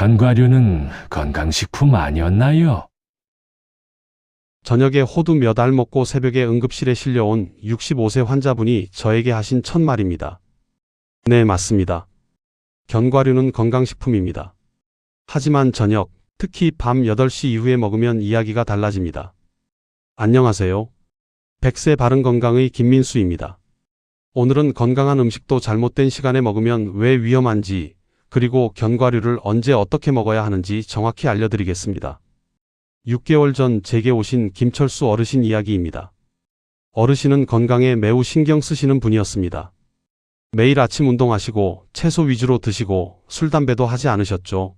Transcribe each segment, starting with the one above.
견과류는 건강식품 아니었나요? 저녁에 호두 몇 알 먹고 새벽에 응급실에 실려온 65세 환자분이 저에게 하신 첫 말입니다. 네, 맞습니다. 견과류는 건강식품입니다. 하지만 저녁, 특히 밤 8시 이후에 먹으면 이야기가 달라집니다. 안녕하세요. 백세 바른 건강의 김민수입니다. 오늘은 건강한 음식도 잘못된 시간에 먹으면 왜 위험한지, 그리고 견과류를 언제 어떻게 먹어야 하는지 정확히 알려드리겠습니다. 6개월 전 제게 오신 김철수 어르신 이야기입니다. 어르신은 건강에 매우 신경 쓰시는 분이었습니다. 매일 아침 운동하시고 채소 위주로 드시고 술, 담배도 하지 않으셨죠.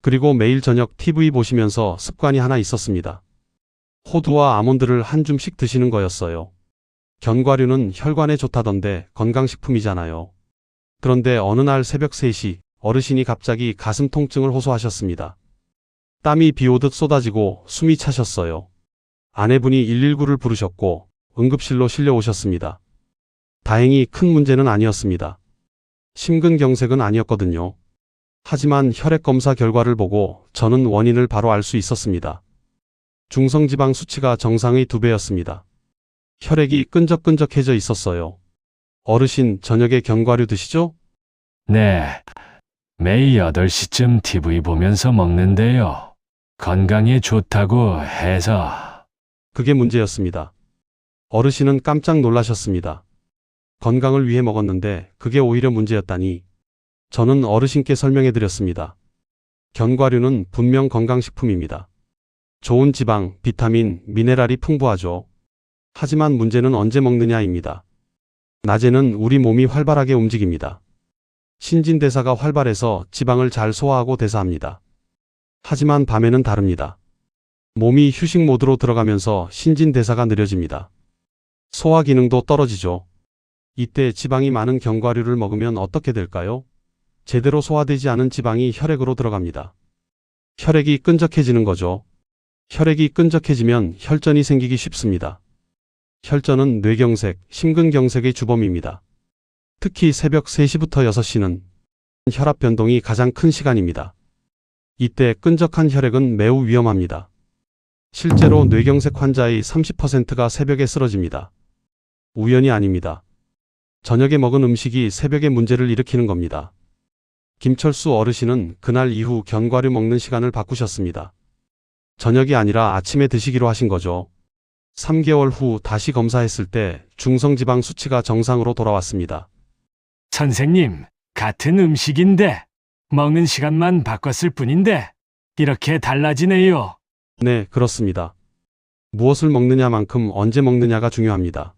그리고 매일 저녁 TV 보시면서 습관이 하나 있었습니다. 호두와 아몬드를 한 줌씩 드시는 거였어요. 견과류는 혈관에 좋다던데 건강식품이잖아요. 그런데 어느 날 새벽 3시 어르신이 갑자기 가슴 통증을 호소하셨습니다. 땀이 비 오듯 쏟아지고 숨이 차셨어요. 아내분이 119를 부르셨고 응급실로 실려오셨습니다. 다행히 큰 문제는 아니었습니다. 심근경색은 아니었거든요. 하지만 혈액 검사 결과를 보고 저는 원인을 바로 알 수 있었습니다. 중성지방 수치가 정상의 두 배였습니다. 혈액이 끈적끈적해져 있었어요. 어르신 저녁에 견과류 드시죠? 네. 매일 8시쯤 TV 보면서 먹는데요. 건강에 좋다고 해서 그게 문제였습니다. 어르신은 깜짝 놀라셨습니다. 건강을 위해 먹었는데 그게 오히려 문제였다니. 저는 어르신께 설명해 드렸습니다. 견과류는 분명 건강식품입니다. 좋은 지방, 비타민, 미네랄이 풍부하죠. 하지만 문제는 언제 먹느냐입니다. 낮에는 우리 몸이 활발하게 움직입니다. 신진대사가 활발해서 지방을 잘 소화하고 대사합니다. 하지만 밤에는 다릅니다. 몸이 휴식 모드로 들어가면서 신진대사가 느려집니다. 소화 기능도 떨어지죠. 이때 지방이 많은 견과류를 먹으면 어떻게 될까요? 제대로 소화되지 않은 지방이 혈액으로 들어갑니다. 혈액이 끈적해지는 거죠. 혈액이 끈적해지면 혈전이 생기기 쉽습니다. 혈전은 뇌경색, 심근경색의 주범입니다. 특히 새벽 3시부터 6시는 혈압 변동이 가장 큰 시간입니다. 이때 끈적한 혈액은 매우 위험합니다. 실제로 뇌경색 환자의 30%가 새벽에 쓰러집니다. 우연이 아닙니다. 저녁에 먹은 음식이 새벽에 문제를 일으키는 겁니다. 김철수 어르신은 그날 이후 견과류 먹는 시간을 바꾸셨습니다. 저녁이 아니라 아침에 드시기로 하신 거죠. 3개월 후 다시 검사했을 때 중성지방 수치가 정상으로 돌아왔습니다. 선생님, 같은 음식인데 먹는 시간만 바꿨을 뿐인데 이렇게 달라지네요. 네, 그렇습니다. 무엇을 먹느냐만큼 언제 먹느냐가 중요합니다.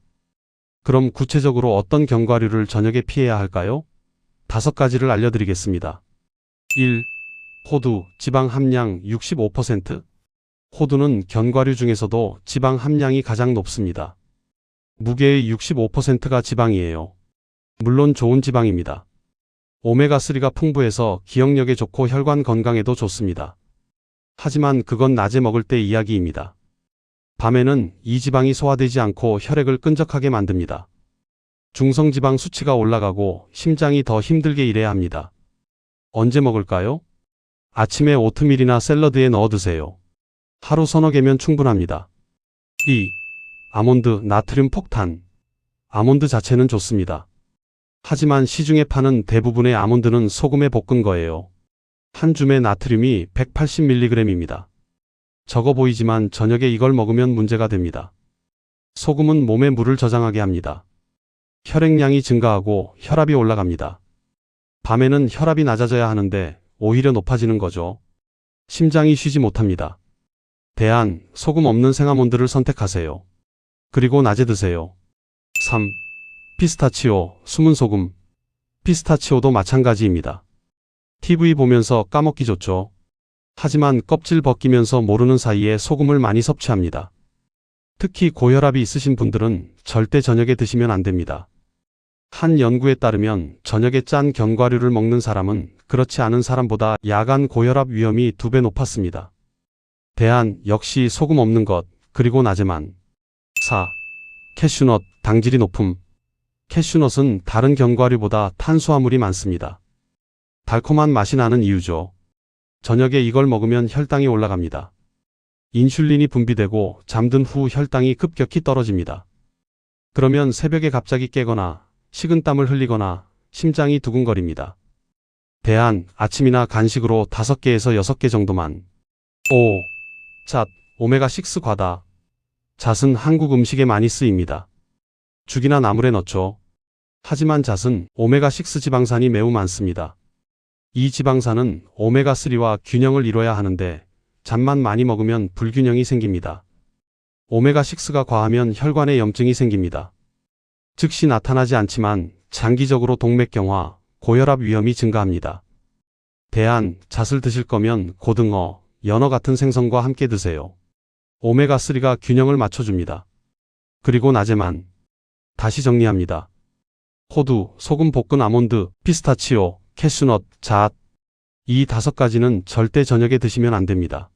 그럼 구체적으로 어떤 견과류를 저녁에 피해야 할까요? 다섯 가지를 알려드리겠습니다. 1. 호두, 지방 함량 65%. 호두는 견과류 중에서도 지방 함량이 가장 높습니다. 무게의 65%가 지방이에요. 물론 좋은 지방입니다. 오메가3가 풍부해서 기억력에 좋고 혈관 건강에도 좋습니다. 하지만 그건 낮에 먹을 때 이야기입니다. 밤에는 이 지방이 소화되지 않고 혈액을 끈적하게 만듭니다. 중성지방 수치가 올라가고 심장이 더 힘들게 일해야 합니다. 언제 먹을까요? 아침에 오트밀이나 샐러드에 넣어 드세요. 하루 서너 개면 충분합니다. 2. 아몬드, 나트륨 폭탄. 아몬드 자체는 좋습니다. 하지만 시중에 파는 대부분의 아몬드는 소금에 볶은 거예요. 한 줌의 나트륨이 180mg입니다. 적어 보이지만 저녁에 이걸 먹으면 문제가 됩니다. 소금은 몸에 물을 저장하게 합니다. 혈액량이 증가하고 혈압이 올라갑니다. 밤에는 혈압이 낮아져야 하는데 오히려 높아지는 거죠. 심장이 쉬지 못합니다. 대안, 소금 없는 생아몬드를 선택하세요. 그리고 낮에 드세요. 3. 피스타치오, 숨은 소금. 피스타치오도 마찬가지입니다. TV 보면서 까먹기 좋죠. 하지만 껍질 벗기면서 모르는 사이에 소금을 많이 섭취합니다. 특히 고혈압이 있으신 분들은 절대 저녁에 드시면 안 됩니다. 한 연구에 따르면 저녁에 짠 견과류를 먹는 사람은 그렇지 않은 사람보다 야간 고혈압 위험이 두 배 높았습니다. 대안 역시 소금 없는 것, 그리고 낮에만. 4. 캐슈넛, 당질이 높음. 캐슈넛은 다른 견과류보다 탄수화물이 많습니다. 달콤한 맛이 나는 이유죠. 저녁에 이걸 먹으면 혈당이 올라갑니다. 인슐린이 분비되고 잠든 후 혈당이 급격히 떨어집니다. 그러면 새벽에 갑자기 깨거나 식은땀을 흘리거나 심장이 두근거립니다. 대안, 아침이나 간식으로 5개에서 6개 정도만. 오, 잣, 오메가6 과다. 잣은 한국 음식에 많이 쓰입니다. 죽이나 나물에 넣죠. 하지만 잣은 오메가6 지방산이 매우 많습니다. 이 지방산은 오메가3와 균형을 이뤄야 하는데 잣만 많이 먹으면 불균형이 생깁니다. 오메가6가 과하면 혈관에 염증이 생깁니다. 즉시 나타나지 않지만 장기적으로 동맥경화, 고혈압 위험이 증가합니다. 대안, 잣을 드실 거면 고등어, 연어 같은 생선과 함께 드세요. 오메가3가 균형을 맞춰줍니다. 그리고 낮에만 다시 정리합니다. 호두, 소금 볶은 아몬드, 피스타치오, 캐슈넛, 잣. 이 다섯 가지는 절대 저녁에 드시면 안 됩니다.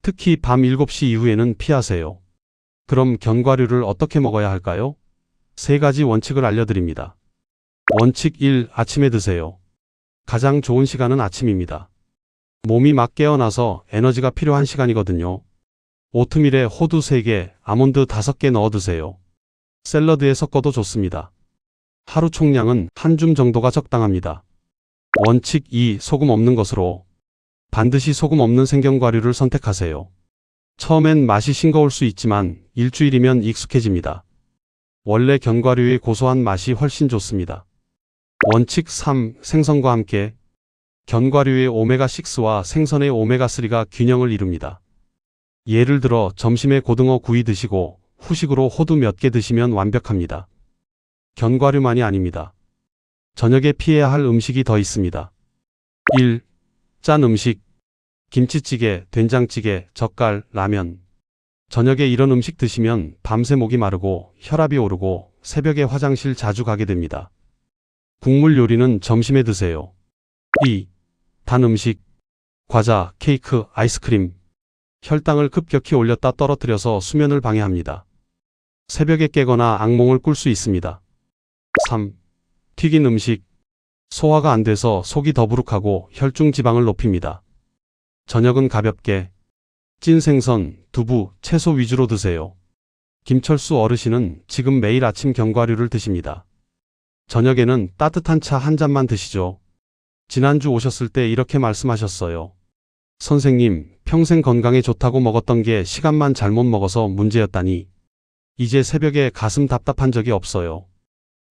특히 밤 7시 이후에는 피하세요. 그럼 견과류를 어떻게 먹어야 할까요? 세 가지 원칙을 알려드립니다. 원칙 1. 아침에 드세요. 가장 좋은 시간은 아침입니다. 몸이 막 깨어나서 에너지가 필요한 시간이거든요. 오트밀에 호두 3개, 아몬드 5개 넣어 드세요. 샐러드에 섞어도 좋습니다. 하루 총량은 한 줌 정도가 적당합니다. 원칙 2. 소금 없는 것으로. 반드시 소금 없는 생견과류를 선택하세요. 처음엔 맛이 싱거울 수 있지만 일주일이면 익숙해집니다. 원래 견과류의 고소한 맛이 훨씬 좋습니다. 원칙 3. 생선과 함께. 견과류의 오메가6와 생선의 오메가3가 균형을 이룹니다. 예를 들어 점심에 고등어 구이 드시고 후식으로 호두 몇 개 드시면 완벽합니다. 견과류만이 아닙니다. 저녁에 피해야 할 음식이 더 있습니다. 1. 짠 음식. 김치찌개, 된장찌개, 젓갈, 라면. 저녁에 이런 음식 드시면 밤새 목이 마르고 혈압이 오르고 새벽에 화장실 자주 가게 됩니다. 국물 요리는 점심에 드세요. 2. 단 음식. 과자, 케이크, 아이스크림. 혈당을 급격히 올렸다 떨어뜨려서 수면을 방해합니다. 새벽에 깨거나 악몽을 꿀 수 있습니다. 3. 튀긴 음식. 소화가 안 돼서 속이 더부룩하고 혈중 지방을 높입니다. 저녁은 가볍게 찐 생선, 두부, 채소 위주로 드세요. 김철수 어르신은 지금 매일 아침 견과류를 드십니다. 저녁에는 따뜻한 차 한 잔만 드시죠. 지난주 오셨을 때 이렇게 말씀하셨어요. 선생님, 평생 건강에 좋다고 먹었던 게 시간만 잘못 먹어서 문제였다니. 이제 새벽에 가슴 답답한 적이 없어요.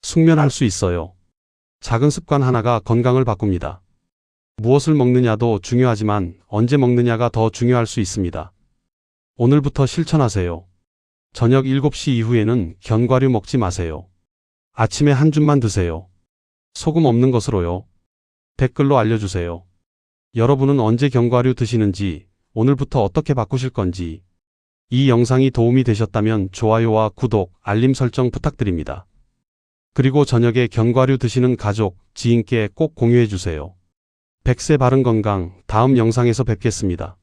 숙면할 수 있어요. 작은 습관 하나가 건강을 바꿉니다. 무엇을 먹느냐도 중요하지만 언제 먹느냐가 더 중요할 수 있습니다. 오늘부터 실천하세요. 저녁 7시 이후에는 견과류 먹지 마세요. 아침에 한 줌만 드세요. 소금 없는 것으로요. 댓글로 알려주세요. 여러분은 언제 견과류 드시는지, 오늘부터 어떻게 바꾸실 건지, 이 영상이 도움이 되셨다면 좋아요와 구독, 알림 설정 부탁드립니다. 그리고 저녁에 견과류 드시는 가족, 지인께 꼭 공유해 주세요. 백세 바른 건강 다음 영상에서 뵙겠습니다.